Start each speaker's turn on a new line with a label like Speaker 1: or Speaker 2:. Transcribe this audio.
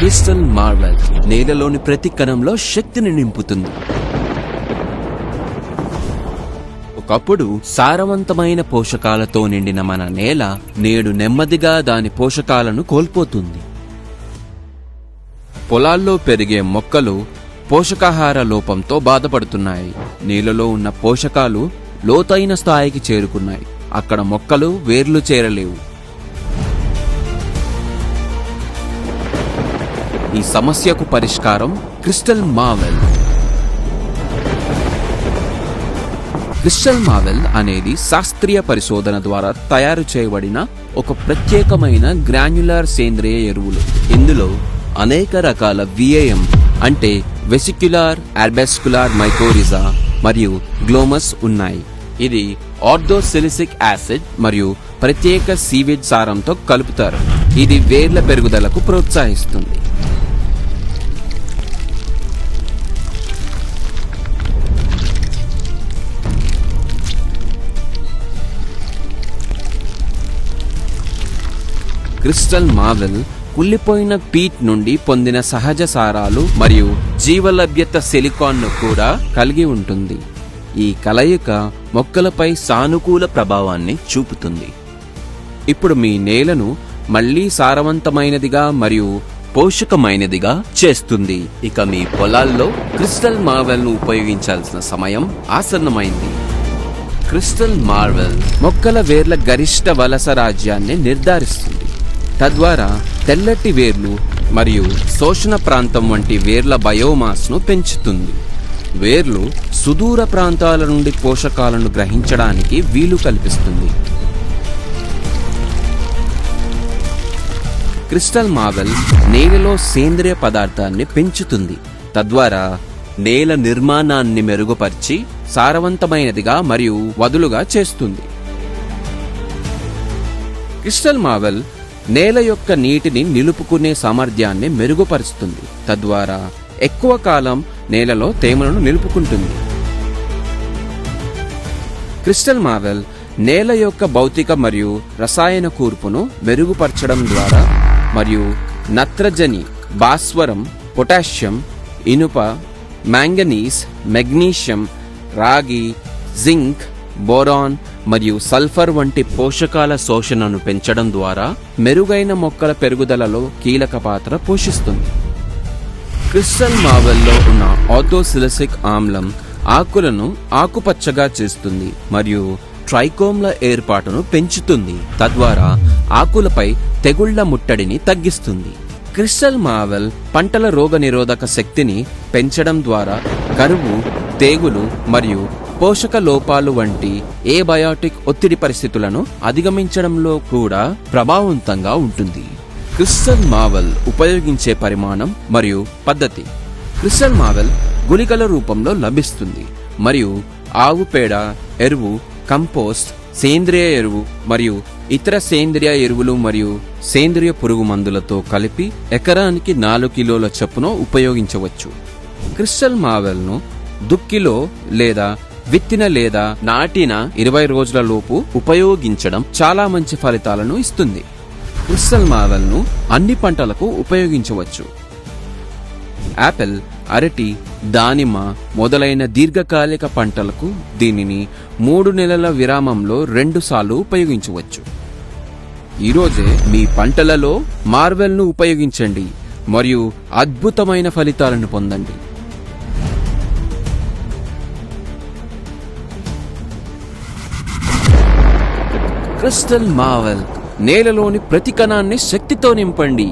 Speaker 1: Crystal Marvel నేలలోని ప్రతి కణంలో శక్తిని నింపుతుంది. ఒకప్పుడు సారవంతమైన పోషకాలతో నిండిన మన నేల నేడు నెమ్మదిగా దాని పోషకాలను కోల్పోతుంది. పొలాల్లో పెరిగే మొక్కలు పోషకాహార లోపంతో బాధపడుతున్నాయి. నీళ్ళలో ఉన్న పోషకాలు లోతైన స్థాయికి చేరుకున్నాయి. అక్కడ మొక్కలు వేర్లు చేరలేవు. ఈ సమస్యకు పరిష్కారం క్రిస్టల్ మావెల్. క్రిస్టల్ మావెల్ అనేది శాస్త్రీయ పరిశోధన ద్వారా తయారు చేయబడిన ఒక ప్రత్యేకమైన గ్రాన్యులర్ సేంద్రియ ఎరువులు. ఇందులో అనేక రకాల విఏఎం అంటే వెసిక్యులార్ ఆర్బెస్కులార్ మైకోరిజా మరియు గ్లోమస్ ఉన్నాయి. ఇది ఆర్థోసిలిసిక్ యాసిడ్ మరియు ప్రత్యేక సీవేజ్ సారంతో కలుపుతారు. ఇది వేర్ల పెరుగుదలకు ప్రోత్సహిస్తుంది. క్రిస్టల్ మావెల్ కుళ్ళిపోయిన పీట్ నుండి పొందిన సహజ సారాలు మరియు జీవలభ్యత సిలికాన్ను కూడా కలిగి ఉంటుంది. ఈ కలయిక మొక్కలపై సానుకూల ప్రభావాన్ని చూపుతుంది. ఇప్పుడు మీ నేలను మళ్ళీ సారవంతమైనదిగా మరియు పోషకమైనదిగా చేస్తుంది. ఇక మీ పొలాల్లో క్రిస్టల్ మార్వెల్ను ఉపయోగించాల్సిన సమయం ఆసన్నమైంది. క్రిస్టల్ మార్వెల్ మొక్కల వేర్ల గరిష్ట వలస రాజ్యాన్ని నిర్ధారిస్తుంది. తద్వారా తెల్లటి వేర్లు మరియు శోషణ ప్రాంతం వంటి వేర్ల బయోమాస్ను పెంచుతుంది. వేర్లు సుదూర ప్రాంతాల నుండి పోషకాలను గ్రహించడానికి వీలు కల్పిస్తుంది. క్రిస్టల్ మావెల్ నేలలో సేంద్రియ పదార్థాన్ని పెంచుతుంది. తద్వారా నేల నిర్మాణాన్ని మెరుగుపరిచి సారవంతమైనదిగా మరియు వదులుగా చేస్తుంది. క్రిస్టల్ మావెల్ నేల యొక్క నీటిని నిలుపుకునే సామర్థ్యాన్ని మెరుగుపరుస్తుంది. తద్వారా ఎక్కువ కాలం నేలలో తేమను నిలుపుకుంటుంది. క్రిస్టల్ మావెల్ నేల యొక్క భౌతిక మరియు రసాయన కూర్పును మెరుగుపరచడం ద్వారా మరియు నత్రజని భాస్వరం పొటాషియం ఇనుప మ్యాంగనీస్ మెగ్నీషియం రాగి జింక్ బోరాన్ మరియు సల్ఫర్ వంటి పోషకాల శోషణను పెంచడం ద్వారా మెరుగైన మొక్కల పెరుగుదలలో కీలక పాత్ర పోషిస్తుంది. క్రిస్టల్ మావెల్లో ఉన్న ఆథోసిలసిక్ ఆమ్లం ఆకులను ఆకుపచ్చగా చేస్తుంది మరియు ట్రైకోమ్ల ఏర్పాటును పెంచుతుంది. తద్వారా ఆకులపై తెగుళ్ళ ముట్టడిని తగ్గిస్తుంది. క్రిస్టల్ మావెల్ పంటల రోగనిరోధక శక్తిని పెంచడం ద్వారా కరువు తెగులు మరియు పోషక లోపాలు వంటి ఏ బయోటిక్ ఒత్తిడి పరిస్థితులను అధిగమించడంలో కూడా ప్రభావవంతంగా ఉంటుంది. క్రిస్టల్ మావెల్ ఉపయోగించే పరిమాణం మరియు పద్ధతి. క్రిస్టల్ మావెల్ గుళికల రూపంలో లభిస్తుంది మరియు ఆవు పేడ ఎరువు కంపోస్ట్ సేంద్రియ ఎరువు మరియు ఇతర సేంద్రియ ఎరువులు మరియు సేంద్రియ పురుగు మందులతో కలిపి ఎకరానికి నాలుగు కిలోల చొప్పున ఉపయోగించవచ్చు. క్రిస్టల్ మావెల్ను దుక్కిలో లేదా విత్తిన లేదా నాటిన ఇరవై రోజుల లోపు ఉపయోగించడం చాలా మంచి ఫలితాలను ఇస్తుంది. క్రిస్టల్ మావెల్ను అన్ని పంటలకు ఉపయోగించవచ్చు. యాపిల్ అరటి దానిమ్మ మొదలైన దీర్ఘకాలిక పంటలకు దీనిని మూడు నెలల విరామంలో రెండుసార్లు ఉపయోగించవచ్చు. ఈరోజే మీ పంటలలో మార్వెల్ను ఉపయోగించండి మరియు అద్భుతమైన ఫలితాలను పొందండి. క్రిస్టల్ మావెల్ నేలలోని ప్రతి కణాన్ని శక్తితో నింపండి.